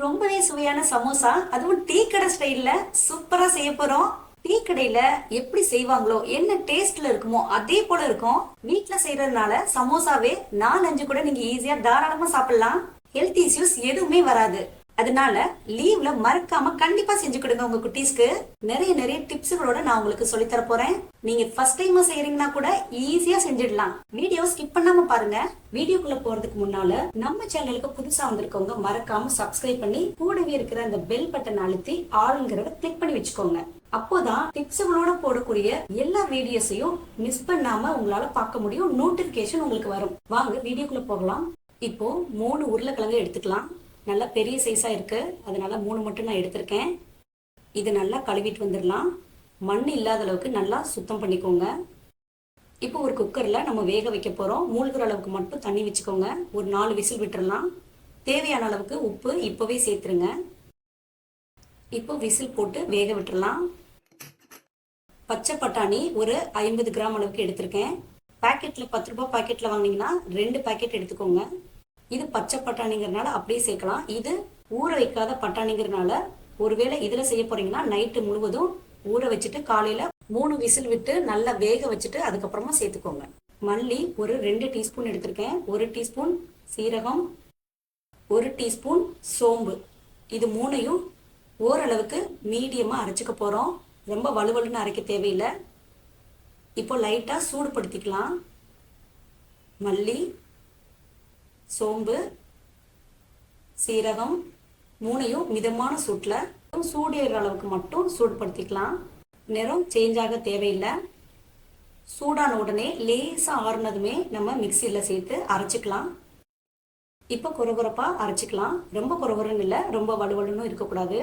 ரொம்பவே சுவையான சமோசா. அதுவும் டீ கடை ஸ்டைல்ல சூப்பரா செய்ய போறோம். டீ கடையில எப்படி செய்வாங்களோ என்ன டேஸ்ட்ல இருக்குமோ அதே போல இருக்கும். வீட்டுல செய்யறதுனால சமோசாவே நாலஞ்சு கூட நீங்க ஈஸியா தாராளமா சாப்பிடலாம். ஹெல்த் இஷ்யூஸ் எதுவுமே வராது. அதனால லீவ்ல மறக்காம கண்டிப்பா செஞ்சு கொடுங்க உங்க குட்டீஸ்க்கு. நிறைய நிறைய டிப்ஸ்களோட நான் உங்களுக்கு சொல்லி தர போறேன். நீங்க ஃபர்ஸ்ட் டைம் செய்யறீங்கன்னா கூட ஈஸியா செஞ்சிடலாம். வீடியோ ஸ்கிப் பண்ணாம பாருங்க. வீடியோக்குள்ள போறதுக்கு முன்னால நம்ம சேனலுக்கு புதுசா வந்திருக்கவங்க மறக்காம சப்ஸ்கிரைப் பண்ணி கூடவே இருக்கிற அந்த பெல் பட்டன் அழுத்தி ஆளுங்கிறத கிளிக் பண்ணி வச்சுக்கோங்க. அப்போதான் டிப்ஸுகளோட போடக்கூடிய எல்லா வீடியோஸையும் மிஸ் பண்ணாம உங்களால பார்க்க முடியும். நோட்டிபிகேஷன் உங்களுக்கு வரும். வாங்க வீடியோக்குள்ள போகலாம். இப்போ மூணு உருளைக்கிழங்கு எடுத்துக்கலாம். நல்லா பெரிய சைஸாக இருக்குது அதனால் மூணு மட்டும் நான் எடுத்திருக்கேன். இது நல்லா கழுவிட்டு வந்துடலாம். மண் இல்லாத அளவுக்கு நல்லா சுத்தம் பண்ணிக்கோங்க. இப்போ ஒரு குக்கரில் நம்ம வேக வைக்க போகிறோம் மூழ்கிற அளவுக்கு மட்டும் தண்ணி வச்சுக்கோங்க. ஒரு நாலு விசில் விட்டுறலாம். தேவையான அளவுக்கு உப்பு இப்போவே சேர்த்துருங்க. இப்போ விசில் போட்டு வேக விட்டுறலாம். பச்சை பட்டாணி ஒரு ஐம்பது கிராம் அளவுக்கு எடுத்திருக்கேன். பாக்கெட்டில் பத்து ரூபாய் பாக்கெட்டில் வாங்கினீங்கன்னா ரெண்டு பாக்கெட் எடுத்துக்கோங்க. இது பச்சை பட்டாணிங்கிறனால அப்படியே சேர்க்கலாம். இது ஊற வைக்காத பட்டாணிங்கிறனால ஒருவேளை இதில் செய்ய போறீங்கன்னா நைட்டு முழுவதும் ஊற வச்சுட்டு காலையில மூணு விசில் விட்டு நல்லா வேக வச்சுட்டு அதுக்கப்புறமா சேர்த்துக்கோங்க. மல்லி ஒரு ரெண்டு டீஸ்பூன் எடுத்திருக்கேன். ஒரு டீஸ்பூன் சீரகம் ஒரு டீஸ்பூன் சோம்பு. இது மூணையும் ஓரளவுக்கு மீடியமாக அரைச்சிக்க போகிறோம் ரொம்ப வலுவலுன்னு அரைக்க தேவையில்லை. இப்போ லைட்டாக சூடுபடுத்திக்கலாம். மல்லி சோம்பு சீரகம் மூணையும் மிதமான சூட்டில் சூடேற அளவுக்கு மட்டும் சூடுபடுத்திக்கலாம். நிறம் சேஞ்ச் ஆக தேவையில்லை. சூடான உடனே லேசாக ஆறுனதுமே நம்ம மிக்சியில் சேர்த்து அரைச்சிக்கலாம். இப்போ குறகுறப்பாக அரைச்சிக்கலாம். ரொம்ப குறகுறன்னு இல்லை ரொம்ப வலுவலுன்னு இருக்கக்கூடாது.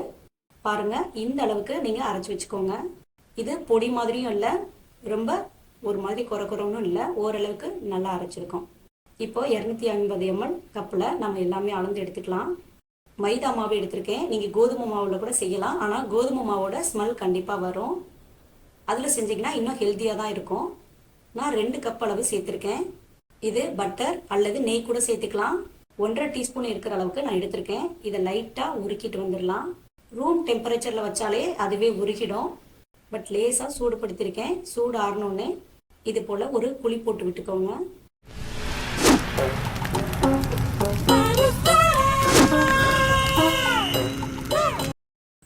பாருங்கள் இந்த அளவுக்கு நீங்கள் அரைச்சி வச்சுக்கோங்க. இது பொடி மாதிரியும் இல்லை ரொம்ப ஒரு மாதிரி குறை இல்லை ஓரளவுக்கு நல்லா அரைச்சிருக்கோம். இப்போ இரநூத்தி ஐம்பது எம்எல் கப்பில் நம்ம எல்லாமே அளந்து எடுத்துக்கலாம். மைதா மாவு எடுத்திருக்கேன். நீங்கள் கோதுமை மாவில் கூட செய்யலாம். ஆனால் கோதுமை மாவோட ஸ்மெல் கண்டிப்பாக வரும். அதில் செஞ்சீங்கன்னா இன்னும் ஹெல்த்தியாக தான் இருக்கும். நான் ரெண்டு கப் அளவு சேர்த்துருக்கேன். இது பட்டர் அல்லது நெய் கூட சேர்த்துக்கலாம். ஒன்றரை டீஸ்பூன் இருக்கிற அளவுக்கு நான் எடுத்திருக்கேன். இதை லைட்டாக உருக்கிட்டு வந்துடலாம். ரூம் டெம்பரேச்சரில் வச்சாலே அதுவே உருகிடும். பட் லேசாக சூடுபடுத்தியிருக்கேன் சூடு ஆறணுன்னே இது போல் ஒரு குழி போட்டு விட்டுக்கோங்க.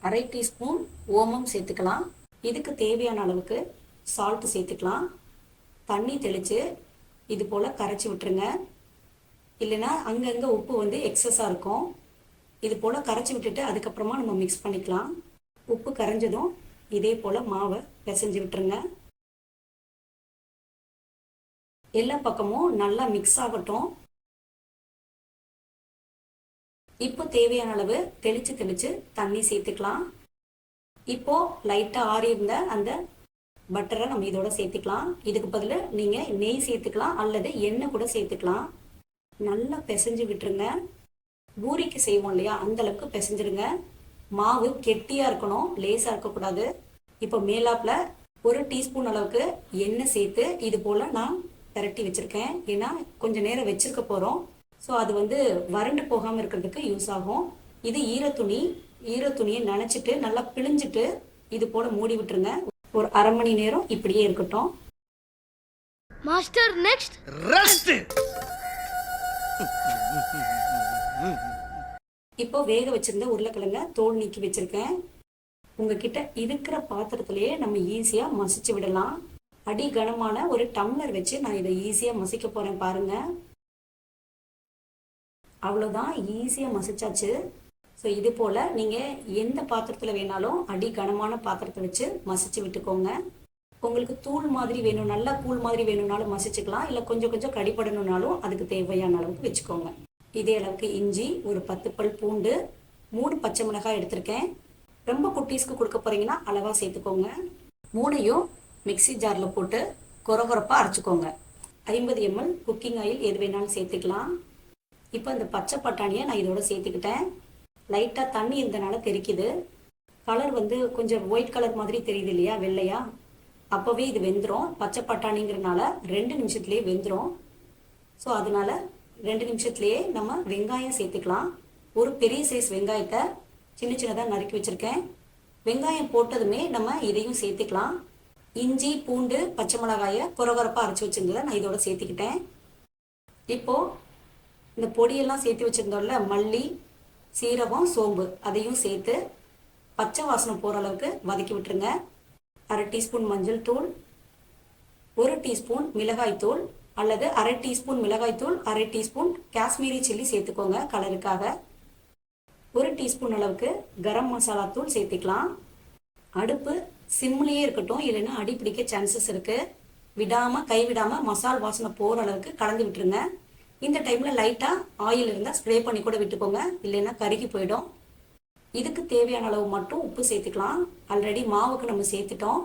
அரை டீஸ்பூன் ஓமம் சேர்த்துக்கலாம். இதுக்கு தேவையான அளவுக்கு சால்ட் சேர்த்துக்கலாம். தண்ணி தெளித்து இது போல் கரைச்சி விட்டுருங்க. இல்லைன்னா அங்கங்கே உப்பு வந்து எக்ஸஸாக இருக்கும். இது போல் கரைச்சி விட்டுட்டு அதுக்கப்புறமா நம்ம மிக்ஸ் பண்ணிக்கலாம். உப்பு கரைஞ்சதும் இதே போல் மாவை பிசைஞ்சு விட்டுருங்க. எல்லா பக்கமும் நல்லா மிக்ஸ் ஆகட்டும். இப்போ தேவையான அளவு தெளிச்சு தெளிச்சு தண்ணி சேர்த்துக்கலாம். இப்போ லைட்டாக ஆறி இருந்த அந்த பட்டரை நம்ம இதோட சேர்த்துக்கலாம். இதுக்கு பதில் நீங்கள் நெய் சேர்த்துக்கலாம் அல்லது எண்ணெய் கூட சேர்த்துக்கலாம். நல்லா பிசைஞ்சு விட்டுருங்க. பூரிக்கு செய்வோம் இல்லையா அந்த அளவுக்கு பிசைஞ்சிருங்க. மாவு கெட்டியாக இருக்கணும் லேசாக இருக்கக்கூடாது. இப்போ மேலாப்பில் ஒரு டீஸ்பூன் அளவுக்கு எண்ணெய் சேர்த்து இது போல் நான் திரட்டி வச்சிருக்கேன். ஏன்னா கொஞ்ச நேரம் வச்சிருக்க போறோம். ஸோ அது வந்து வறண்டு போகாமல் இருக்கிறதுக்கு யூஸ் ஆகும். இது ஈரத்துணி ஈரத்துணியை நனைச்சிட்டு நல்லா பிழிஞ்சிட்டு இது போல மூடி விட்டுருங்க. ஒரு அரை மணி நேரம் இப்படியே இருக்கட்டும். மாஸ்டர் நெக்ஸ்ட் ரெஸ்ட் இப்போ வேக வச்சிருந்த உருளைக்கிழங்க தோல் நீக்கி வச்சிருக்கேன். உங்ககிட்ட இருக்கிற பாத்திரத்திலேயே நம்ம ஈஸியா மசிச்சு விடலாம். அடி கனமான ஒரு டம்ளர் வச்சு நான் இதை ஈஸியாக மசிக்க போகிறேன் பாருங்க. அவ்வளோதான் ஈஸியாக மசிச்சாச்சு. ஸோ இது போல் நீங்கள் எந்த பாத்திரத்தில் வேணாலும் அடி கனமான பாத்திரத்தை வச்சு மசிச்சு விட்டுக்கோங்க. உங்களுக்கு தூள் மாதிரி வேணும் நல்லா கூழ் மாதிரி வேணும்னாலும் மசிச்சுக்கலாம். இல்லை கொஞ்சம் கொஞ்சம் கடிப்படணும்னாலும் அதுக்கு தேவையான அளவுக்கு வச்சுக்கோங்க. இதே அளவுக்கு இஞ்சி ஒரு பத்து பல் பூண்டு மூணு பச்சை மிளகாய் எடுத்திருக்கேன். ரொம்ப குட்டீஸ்க்கு கொடுக்க போறீங்கன்னா அளவாக சேர்த்துக்கோங்க. மூணையும் மிக்ஸி ஜாரில் போட்டு குறகுறப்பாக அரைச்சிக்கோங்க. ஐம்பது எம்எல் குக்கிங் ஆயில் எது வேணாலும் சேர்த்துக்கலாம். இப்போ இந்த பச்சை பட்டாணியை நான் இதோட சேர்த்துக்கிட்டேன். லைட்டாக தண்ணி இருந்தனால தெரிக்குது. கலர் வந்து கொஞ்சம் ஒயிட் கலர் மாதிரி தெரியுது இல்லையா வெள்ளையா? அப்போவே இது வெந்துடும் பச்சை பட்டாணிங்கிறனால ரெண்டு நிமிஷத்துலேயே வெந்துடும் ஸோ அதனால ரெண்டு நிமிஷத்துலேயே நம்ம வெங்காயம் சேர்த்துக்கலாம். ஒரு பெரிய சைஸ் வெங்காயத்தை சின்ன சின்னதாக நறுக்கி வச்சுருக்கேன். வெங்காயம் போட்டதுமே நம்ம இதையும் சேர்த்துக்கலாம். இஞ்சி பூண்டு பச்சை மிளகாயை குறகுறப்பாக அரைச்சி வச்சுருந்ததை நான் இதோட சேர்த்துக்கிட்டேன். இப்போது இந்த பொடியெல்லாம் சேர்த்து வச்சுருந்தோம்ல மல்லி சீரகம் சோம்பு அதையும் சேர்த்து பச்சை வாசனை போகிற அளவுக்கு வதக்கி விட்டுருங்க. அரை டீஸ்பூன் மஞ்சள் தூள் ஒரு டீஸ்பூன் மிளகாய் தூள் அல்லது அரை டீஸ்பூன் மிளகாய் தூள் அரை டீஸ்பூன் காஷ்மீரி சில்லி சேர்த்துக்கோங்க கலருக்காக. ஒரு டீஸ்பூன் அளவுக்கு கரம் மசாலா தூள் சேர்த்துக்கலாம். அடுப்பு சிம்லேயே இருக்கட்டும் இல்லைன்னா அடி பிடிக்க சான்சஸ் இருக்குது விடாமல் கைவிடாமல் மசால் வாசனை போகிற அளவுக்கு கலந்து விட்டுருங்க. இந்த டைமில் லைட்டாக ஆயில் இருந்தால் ஸ்ப்ரே பண்ணி கூட விட்டுக்கோங்க. இல்லைன்னா கருகி போயிடும். இதுக்கு தேவையான அளவு மட்டும் உப்பு சேர்த்துக்கலாம். ஆல்ரெடி மாவுக்கு நம்ம சேர்த்துட்டோம்.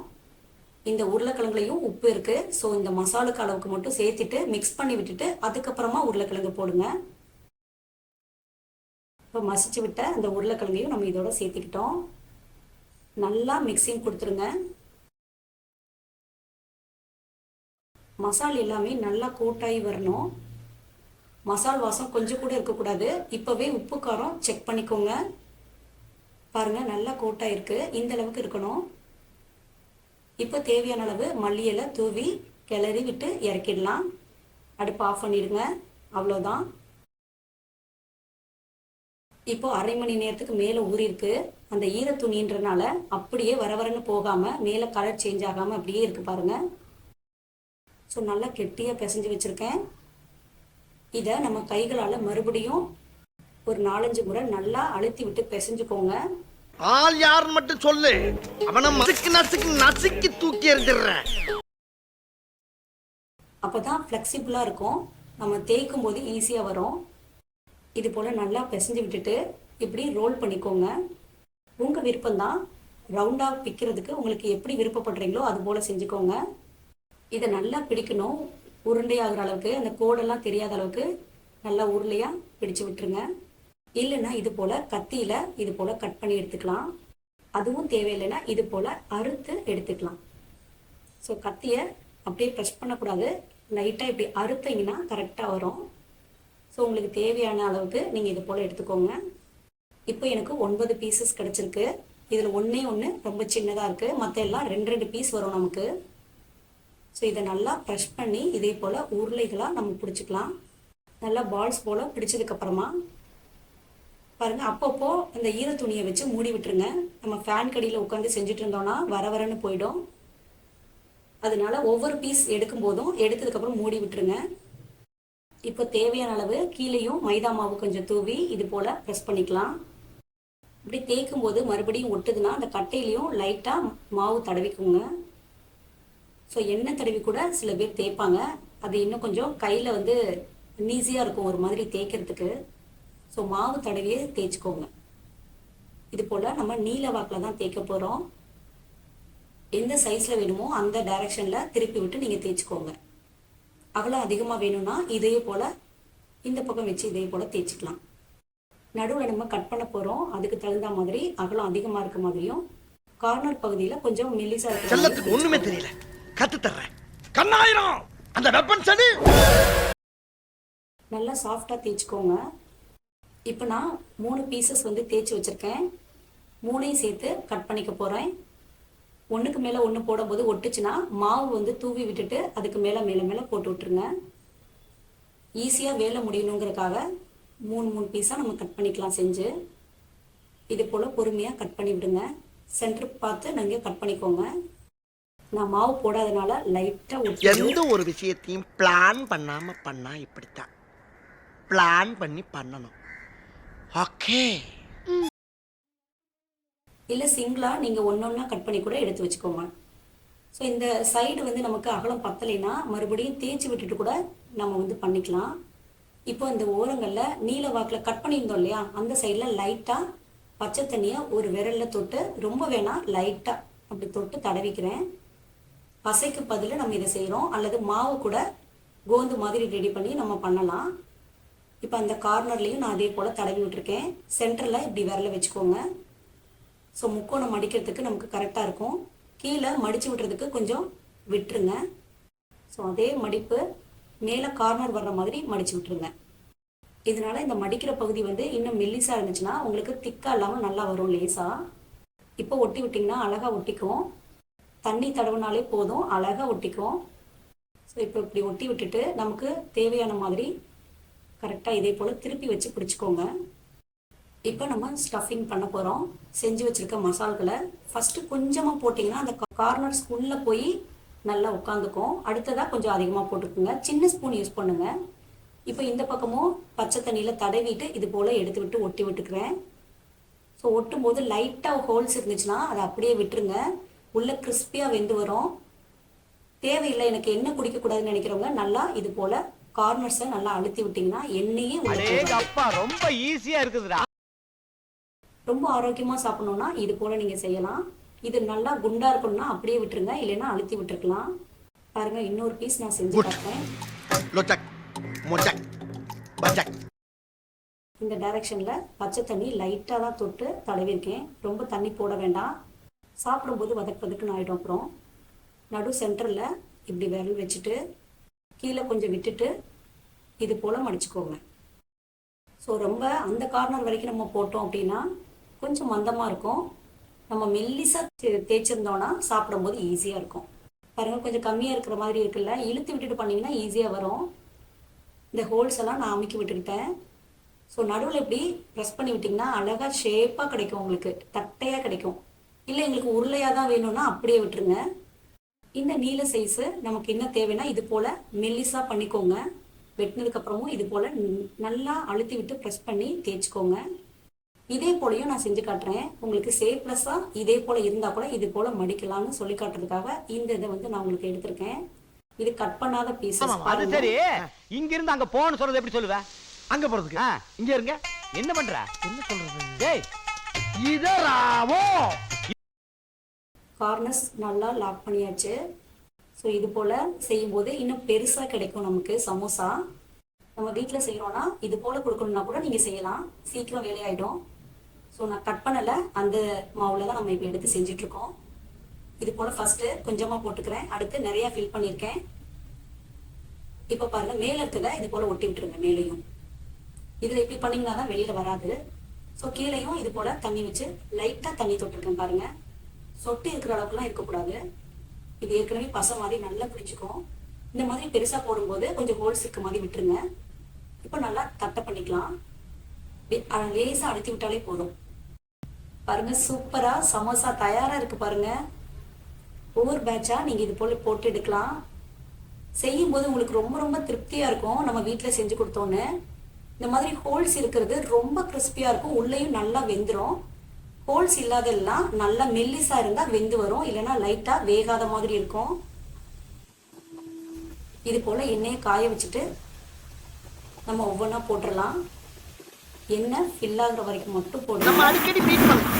இந்த உருளைக்கிழங்குலையும் உப்பு இருக்குது ஸோ இந்த மசாலுக்கு அளவுக்கு மட்டும் சேர்த்துட்டு மிக்ஸ் பண்ணி விட்டுட்டு அதுக்கப்புறமா உருளைக்கிழங்கு போடுங்க. இப்போ மசிச்சு விட்ட அந்த உருளைக்கிழங்கையும் நம்ம இதோட சேர்த்துக்கிட்டோம். நல்லா மிக்சிங் கொடுத்துருங்க. மசால் எல்லாமே நல்லா கூட்டாகி வரணும். மசால் வாசம் கொஞ்சம் கூட இருக்கக்கூடாது. இப்போவே உப்பு காரம் செக் பண்ணிக்கோங்க. பாருங்கள் நல்லா கோட்டாயிருக்கு இந்த அளவுக்கு இருக்கணும். இப்போ தேவையான அளவு மல்லியலை தூவி கிளறி விட்டு இறக்கிடலாம். அடுப்பு ஆஃப் பண்ணிடுங்க. அவ்வளோதான் இப்போ அரை மணி நேரத்துக்கு மேலே ஊறிருக்கு அந்த ஈர துணின்றனால அப்படியே வர வரன்னு போகாமல் மேலே கலர் சேஞ்ச் ஆகாமல் அப்படியே இருக்கு பாருங்க. ஸோ நல்லா கெட்டியாக பிசைஞ்சு வச்சுருக்கேன். இதை நம்ம கைகளால் மறுபடியும் ஒரு நாலஞ்சு முறை நல்லா அழுத்தி விட்டு பிசைஞ்சுக்கோங்க. ஆள் யாருன்னு மட்டும் சொல்லு. அவனை நசுக்கு நசுக்கு நசுக்கி தூக்கி எறிஞ்சிடுறேன் அப்போ தான் ஃப்ளெக்சிபிளாக இருக்கும். நம்ம தேய்க்கும் போது ஈஸியாக வரும். இது போல் நல்லா பிசைஞ்சு விட்டுட்டு இப்படி ரோல் பண்ணிக்கோங்க. உங்கள் விருப்பம்தான். ரவுண்டாக பிக்கிறதுக்கு உங்களுக்கு எப்படி விருப்பப்படுறீங்களோ அது போல் செஞ்சுக்கோங்க. இதை நல்லா பிடிக்கணும். உருண்டையாகிற அளவுக்கு அந்த கோடெல்லாம் தெரியாத அளவுக்கு நல்லா உருளையாக பிடிச்சு விட்டுருங்க. இல்லைன்னா இது போல் கத்தியில் இது போல் கட் பண்ணி எடுத்துக்கலாம். அதுவும் தேவையில்லைன்னா இது போல் அறுத்து எடுத்துக்கலாம். ஸோ கத்தியை அப்படியே ப்ரெஷ் பண்ணக்கூடாது. லைட்டாக இப்படி அறுத்தீங்கன்னா கரெக்டாக வரும். ஸோ உங்களுக்கு தேவையான அளவுக்கு நீங்கள் இது போல் எடுத்துக்கோங்க. இப்போ எனக்கு ஒன்பது பீசஸ் கிடச்சிருக்கு. இதில் ஒன்றே ஒன்று ரொம்ப சின்னதாக இருக்குது மற்ற எல்லாம் ரெண்டு ரெண்டு பீஸ் வரும் நமக்கு. ஸோ இதை நல்லா ப்ரெஷ் பண்ணி இதே போல் உருளைகளாக நம்ம பிடிச்சிக்கலாம். நல்லா பால்ஸ் போல் பிடிச்சதுக்கப்புறமா பாருங்கள் அப்பப்போ இந்த ஈர துணியை வச்சு மூடி விட்டுருங்க. நம்ம ஃபேன் கடியில் உட்காந்து செஞ்சுட்டு இருந்தோம்னா வர வரன்னு போயிடும். அதனால ஒவ்வொரு பீஸ் எடுக்கும் போதும் எடுத்ததுக்கப்புறம் மூடி விட்டுருங்க. இப்போ தேவையான அளவு கீழேயும் மைதா மாவு கொஞ்சம் தூவி இது போல் ப்ரெஸ் பண்ணிக்கலாம். இப்படி தேய்க்கும் போது மறுபடியும் ஒட்டுதுன்னா அந்த கட்டையிலையும் லைட்டாக மாவு தடவிக்குங்க. ஸோ எண்ணெய் தடவி கூட சில பேர் தேய்ப்பாங்க. அது இன்னும் கொஞ்சம் கையில் வந்து ஈஸியாக இருக்கும் ஒரு மாதிரி தேய்க்கிறதுக்கு. ஸோ மாவு தடவியே தேய்ச்சிக்கோங்க. இது போல் நம்ம நீல வாக்கில் தான் தேய்க்க போகிறோம் எந்த சைஸில் வேணுமோ அந்த டைரக்ஷனில் திருப்பி விட்டு நீங்கள் தேய்ச்சிக்கோங்க. அகலம் அதிகமாக வேணும்னா இதே போல் இந்த பக்கம் வச்சு இதே போல் தேய்ச்சிக்கலாம். நடுவில் நம்ம கட் பண்ண போகிறோம் அதுக்கு தகுந்த மாதிரி அகலம் அதிகமாக இருக்க மாதிரியும் கார்னர் பகுதியில் கொஞ்சம் மெல்லிசா இருக்கிற ஒண்ணுமே தெரியல. கத்து தர்றேன். கண்ணாயிரம்! அந்த வெப்பன் சனி நல்லா சாஃப்டாக தேய்ச்சிக்கோங்க. இப்போ நான் மூணு பீசஸ் வந்து தேய்ச்சி வச்சுருக்கேன். மூணையும் சேர்த்து கட் பண்ணிக்க போகிறேன் ஒன்றுக்கு மேலே ஒன்று போடும்போது ஒட்டுச்சுன்னா மாவு வந்து தூவி விட்டுட்டு அதுக்கு மேலே மேலே மேலே போட்டு விட்டுருங்க. ஈஸியாக வேலை முடியணுங்கிறதுக்காக மூணு மூணு பீஸாக நம்ம கட் பண்ணிக்கலாம் செஞ்சு. இது போல் பொறுமையாக கட் பண்ணி விடுங்க. சென்டர் பார்த்து நீங்கள் கட் பண்ணிக்கோங்க. நான் மாவு போடாதனால லைட்டாக எந்த ஒரு விஷயத்தையும் பிளான் பண்ணாமல் பண்ணால் இப்படித்தான். பிளான் பண்ணி பண்ணணும். ஓகே இல்லை சிங்கிளாக நீங்கள் ஒன்று ஒன்றா கட் பண்ணி கூட எடுத்து வச்சுக்கோங்க. ஸோ இந்த சைடு வந்து நமக்கு அகலம் பத்தலைன்னா மறுபடியும் தேய்ச்சி விட்டுட்டு கூட நம்ம வந்து பண்ணிக்கலாம். இப்போ இந்த ஓரங்களில் நீல வாக்கில் கட் பண்ணியிருந்தோம் இல்லையா? அந்த சைடில் லைட்டாக பச்சை தண்ணியை ஒரு விரலில் தொட்டு ரொம்ப வேணாம் லைட்டாக அப்படி தொட்டு தடவிக்கிறேன். பசைக்கு பதில் நம்ம இதை செய்கிறோம் அல்லது மாவு கூட கோந்து மாதிரி ரெடி பண்ணி நம்ம பண்ணலாம். இப்போ அந்த கார்னர்லேயும் நான் அதே போல் தடவி விட்டுருக்கேன். சென்டரில் இப்படி விரல வச்சுக்கோங்க. ஸோ முக்கோணம் மடிக்கிறதுக்கு நமக்கு கரெக்டாக இருக்கும். கீழே மடித்து விட்டுறதுக்கு கொஞ்சம் விட்டுருங்க. ஸோ அதே மடிப்பு மேலே கார்னர் வர்ற மாதிரி மடித்து விட்டுருங்க. இதனால இந்த மடிக்கிற பகுதி வந்து இன்னும் மெல்லிசாக இருந்துச்சுன்னா உங்களுக்கு திக்காக இல்லாமல் நல்லா வரும் லேசாக இப்போ ஒட்டி விட்டிங்கன்னா அழகாக ஒட்டிக்கும். தண்ணி தடவினாலே போதும் அழகாக ஒட்டிக்கும். ஸோ இப்போ இப்படி ஒட்டி விட்டுட்டு நமக்கு தேவையான மாதிரி கரெக்டாக இதே போல் திருப்பி வச்சு பிடிச்சிக்கோங்க. இப்போ நம்ம ஸ்டஃபிங் பண்ண போகிறோம் செஞ்சு வச்சிருக்க மசால்களை ஃபஸ்ட்டு கொஞ்சமாக போட்டிங்கன்னா அந்த கார்னர்ஸ் உள்ளே போய் நல்லா உட்காந்துக்கும். அடுத்ததாக கொஞ்சம் அதிகமாக போட்டுக்கோங்க. சின்ன ஸ்பூன் யூஸ் பண்ணுங்க. இப்போ இந்த பக்கமும் பச்சை தண்ணியில் தடவிட்டு இது போல் எடுத்து விட்டு ஒட்டி விட்டுக்கிறேன். ஸோ ஒட்டும் போது லைட்டாக ஹோல்ஸ் இருந்துச்சுன்னா அதை அப்படியே விட்டுருங்க. உள்ளே கிறிஸ்பியாக வெந்து வரும். தேவையில்லை எனக்கு எண்ணெய் குடிக்கக்கூடாதுன்னு நினைக்கிறவங்க நல்லா இது போல் கார்னர்ஸை நல்லா அழுத்தி விட்டிங்கன்னா எண்ணெயே ரொம்ப ஈஸியா இருக்குதுடா. ரொம்ப ஆரோக்கியமா சாப்பிடணும்னா இது போல நீங்க செய்யலாம். இது நல்லா குண்டா இருக்கணும்னா அப்படியே விட்டுருங்க. இல்லைன்னா அழுத்தி விட்டுருக்கலாம். பாருங்க இன்னொரு பீஸ் நான் செஞ்சு பச்சக் இந்த டைரக்ஷன்ல பச்சை தண்ணி லைட்டா தான் தொட்டு தடவிருக்கேன் ரொம்ப தண்ணி போட வேண்டாம். சாப்பிடும்போது வதக்கு வதக்குன்னு ஆயிடும். அப்புறம் நடு சென்டர்ல இப்படி விரல் வச்சுட்டு கீழே கொஞ்சம் விட்டுட்டு இது போல மடிச்சுக்கோங்க. ஸோ ரொம்ப அந்த கார்னர் வரைக்கும் நம்ம போட்டோம் அப்படின்னா கொஞ்சம் மந்தமாக இருக்கும். நம்ம மெல்லிசாக தே- சாப்பிடும் சாப்பிடும்போது ஈஸியாக இருக்கும். பாருங்க கொஞ்சம் கம்மியாக இருக்கிற மாதிரி இருக்குல்ல. இழுத்து விட்டுட்டு பண்ணிங்கன்னா ஈஸியாக வரும். இந்த ஹோல்ஸ் எல்லாம் நான் அமைக்கி விட்டுக்கிட்டேன். ஸோ நடுவில் இப்படி ப்ரெஸ் பண்ணி விட்டிங்கன்னா அழகாக ஷேப்பாக கிடைக்கும் உங்களுக்கு. தட்டையாக கிடைக்கும். இல்லை எங்களுக்கு உருளையாக தான் வேணும்னா அப்படியே விட்டுருங்க. இந்த நீல சைஸு நமக்கு என்ன தேவைன்னா இது போல் மெல்லிஸாக பண்ணிக்கோங்க. வெட்டினதுக்கப்புறமும் இது போல் நல்லா அழுத்தி விட்டு ப்ரெஸ் பண்ணி தேய்ச்சிக்கோங்க. இதே போலையும் நான் செஞ்சு காட்டுறேன். உங்களுக்கு சேஃப்லெஸ்ஸாக இதே போல் இருந்தால் கூட இது போல் மடிக்கலாம்னு சொல்லி காட்டுறதுக்காக இந்த இதை வந்து நான் உங்களுக்கு எடுத்திருக்கேன். இது கட் பண்ணாத பீசஸ் அது சரி. இங்க இருந்து அங்க போன்னு சொல்றது எப்படி சொல்லுவ? அங்க போறதுக்கு. இங்க இருங்க. என்ன பண்ற? என்ன சொல்றது? டேய் இதராவோ? கார்னர்ஸ் நல்லா லாக் பண்ணியாச்சு. ஸோ இது போல் செய்யும்போது இன்னும் பெருசாக கிடைக்கும் நமக்கு சமோசா. நம்ம வீட்டில் செய்கிறோன்னா இது போல் கொடுக்கணும்னா கூட நீங்கள் செய்யலாம். சீக்கிரம் வேலையாயிடும். ஸோ நான் கட் பண்ணலை. அந்த மாவில் தான் நம்ம இப்போ எடுத்து செஞ்சிட்ருக்கோம். இது போல் ஃபஸ்ட்டு கொஞ்சமாக போட்டுக்கிறேன். அடுத்து நிறையா ஃபில் பண்ணியிருக்கேன். இப்போ பாருங்கள் மேலே இருக்கிறத இது போல் ஒட்டி விட்டுருங்க மேலேயும். இதில் இப்படி பண்ணிங்கன்னா தான் வெளியில் வராது. ஸோ கீழேயும் இது போல் தண்ணி வச்சு லைட்டாக தண்ணி தொட்டிருக்கேன் பாருங்கள் சொட்டு இருக்கிற அளவுக்குலாம் இருக்கக்கூடாது. இது ஏற்கனவே பசை மாதிரி நல்லா பிடிச்சிக்கும் இந்த மாதிரி பெருசாக போடும்போது கொஞ்சம் ஹோல்ஸ் இருக்க மாதிரி விட்டுருங்க. இப்போ நல்லா தட்டை பண்ணிக்கலாம். லேசாக அழுத்தி விட்டாலே போதும். பாருங்க சூப்பரா சமோசா தயாரா இருக்கு பாருங்க. ஒவ்வொரு பேட்சா நீங்க இது போல போட்டு எடுக்கலாம். செய்யும்போது உங்களுக்கு ரொம்ப ரொம்ப திருப்தியா இருக்கும் நம்ம வீட்டில் செஞ்சு கொடுத்தோன்னு. இந்த மாதிரி ஹோல்ஸ் இருக்கிறது ரொம்ப கிறிஸ்பியா இருக்கும் உள்ளேயும் நல்லா வெந்துடும் ஹோல்ஸ் இல்லாதெல்லாம் நல்லா மெல்லிசா இருந்தா வெந்து வரும் இல்லைன்னா லைட்டா வேகாத மாதிரி இருக்கும். இது போல எண்ணெயை காய வச்சுட்டு நம்ம ஒவ்வொன்றா போட்டுடலாம் எண்ணெய் ஃபில் வரைக்கும் மட்டும் போடணும் நம்ம அடிக்கடி பீட் பண்ணலாம்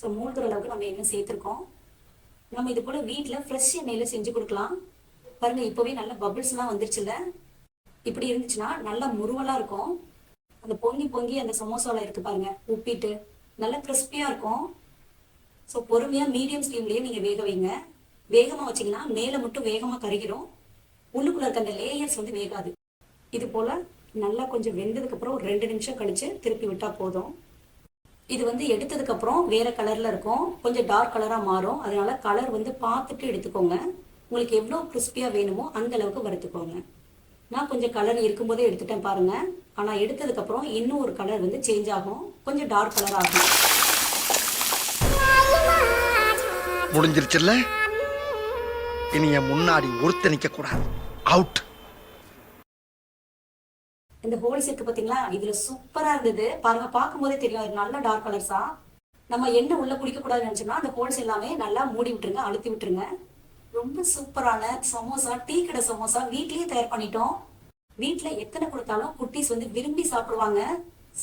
ஸோ மூழ்கிற அளவுக்கு நம்ம எண்ணெய் சேர்த்துருக்கோம்? நம்ம இது போல் வீட்டில் ஃப்ரெஷ் எண்ணெயில் செஞ்சு கொடுக்கலாம். பாருங்கள் இப்போவே நல்ல பபிள்ஸ்லாம் வந்துருச்சுல்ல? இப்படி இருந்துச்சுன்னா நல்லா முருவலாக இருக்கும். அந்த பொங்கி பொங்கி அந்த சமோசாவில் இருக்கு பாருங்க உப்பிட்டு. நல்லா கிறிஸ்பியாக இருக்கும். ஸோ பொறுமையாக மீடியம் ஸ்டீம்லேயே நீங்கள் வேக வைங்க. வேகமாக வச்சிங்கன்னா மேலே மட்டும் வேகமாக கருகிரும். உள்ளுக்குள்ள இருக்க அந்த லேயர்ஸ் வந்து வேகாது. இது போல் நல்லா கொஞ்சம் வெந்ததுக்கப்புறம் ஒரு ரெண்டு நிமிஷம் கழித்து திருப்பி விட்டால் போதும். இது வந்து எடுத்ததுக்கப்புறம் வேறு கலரில் இருக்கும். கொஞ்சம் டார்க் கலராக மாறும். அதனால் கலர் வந்து பார்த்துட்டு எடுத்துக்கோங்க. உங்களுக்கு எவ்வளோ கிறிஸ்பியாக வேணுமோ அந்த அளவுக்கு வறுத்துக்கோங்க. நான் கொஞ்சம் கலர் இருக்கும்போதே எடுத்துட்டேன் பாருங்கள் ஆனால் எடுத்ததுக்கப்புறம் இன்னும் ஒரு கலர் வந்து சேஞ்ச் ஆகும். கொஞ்சம் டார்க் கலர் ஆகும். முடிஞ்சிருச்சுல்ல? இனி என் முன்னாடி ஒருத்த கூடாது அவுட் இந்த ஹோல்ஸ் இருக்கு பாத்தீங்களா? இதுல சூப்பரா இருந்தது. பாருங்க பார்க்கும்போதே தெரியும். நல்ல டார்க் கலர்ஸா நம்ம எண்ணெய் உள்ள குடிக்க கூடாதுன்னு நினைச்சோம்னா அந்த ஹோல்ஸ் எல்லாமே நல்லா மூடி விட்டுருங்க அழுத்தி விட்டுருங்க. ரொம்ப சூப்பரான சமோசா டீ கடை சமோசா வீட்லயே தயார் பண்ணிட்டோம். வீட்ல எத்தனை கொடுத்தாலும் குட்டீஸ் வந்து விரும்பி சாப்பிடுவாங்க.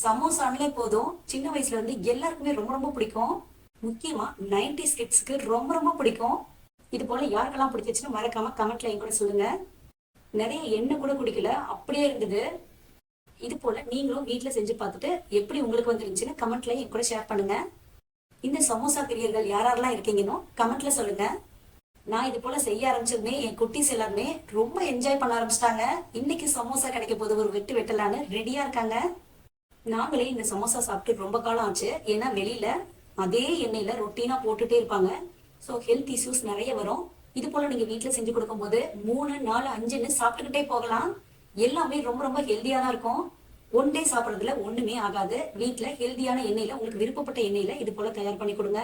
சமோசானே போதும். சின்ன வயசுல இருந்து எல்லாருக்குமே ரொம்ப ரொம்ப பிடிக்கும். முக்கியமா நைன்டி கிட்ஸ்க்கு ரொம்ப ரொம்ப பிடிக்கும். இது போல யாருக்கெல்லாம் பிடிச்சிச்சுன்னு மறக்காம கமெண்ட்ல என் கூட சொல்லுங்க. நிறைய எண்ணெய் கூட குடிக்கல. அப்படியே இருந்தது. இது போல நீங்களும் வீட்டில் செஞ்சு பார்த்துட்டு எப்படி உங்களுக்கு வந்துருந்துச்சுன்னு கமெண்ட்ல என் கூட ஷேர் பண்ணுங்க. இந்த சமோசா பிரியர்கள் யாரெல்லாம் இருக்கீங்கன்னு கமெண்ட்ல சொல்லுங்க. நான் இது போல செய்ய ஆரம்பிச்சதுமே என் குட்டிஸ் எல்லாருமே ரொம்ப என்ஜாய் பண்ண ஆரம்பிச்சிட்டாங்க. இன்னைக்கு சமோசா கிடைக்க போது ஒரு வெட்டு வெட்டலான்னு ரெடியா இருக்காங்க. நாங்களே இந்த சமோசா சாப்பிட்டு ரொம்ப காலம் ஆச்சு. ஏன்னா வெளியில அதே எண்ணெயில ரொட்டீனா போட்டுட்டே இருப்பாங்க. ஸோ ஹெல்த் இஷ்யூஸ் நிறைய வரும். இது போல நீங்க வீட்டுல செஞ்சு கொடுக்கும்போது மூணு நாலு அஞ்சுன்னு சாப்பிட்டுக்கிட்டே போகலாம். எல்லாமே ரொம்ப ரொம்ப ஹெல்தியா தான் இருக்கும். ஒன் டே சாப்பிட்றதுல ஒண்ணுமே ஆகாது. வீட்டில் ஹெல்தியான எண்ணெயில உங்களுக்கு விருப்பப்பட்ட எண்ணெயில இது போல தயார் பண்ணி கொடுங்க.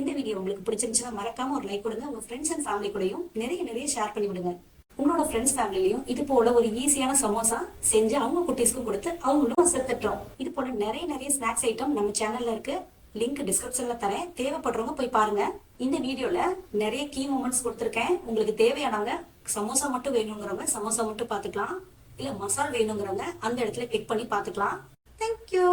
இந்த வீடியோ உங்களுக்கு பிடிச்சிருந்துச்சுன்னா மறக்காம ஒரு லைக் கொடுங்க. உங்க ஃப்ரெண்ட்ஸ் அண்ட் ஃபேமிலி கூடயும் நிறைய நிறைய ஷேர் பண்ணி விடுங்க. உங்களோட ஃப்ரெண்ட்ஸ் ஃபேமிலிலையும் இது போல ஒரு ஈஸியான சமோசா செஞ்சு அவங்க குட்டீஸ்க்கும் கொடுத்து அவங்களும் செத்துட்டோம் இது போல நிறைய நிறைய ஸ்நாக்ஸ் ஐட்டம் நம்ம சேனல்ல இருக்கு. லிங்க் டிஸ்கிரிப்ஷன்ல தரேன். தேவைப்படுறவங்க போய் பாருங்க. இந்த வீடியோல நிறைய கீ மூமெண்ட்ஸ் கொடுத்துருக்கேன். உங்களுக்கு தேவையானவங்க சமோசா மட்டும் வேணுங்கிறவங்க சமோசா மட்டும் பார்த்துக்கலாம். இல்லை மசால் வேணுங்கிறவங்க அந்த இடத்துல கிளிக் பண்ணி பார்த்துக்கலாம். தேங்க்யூ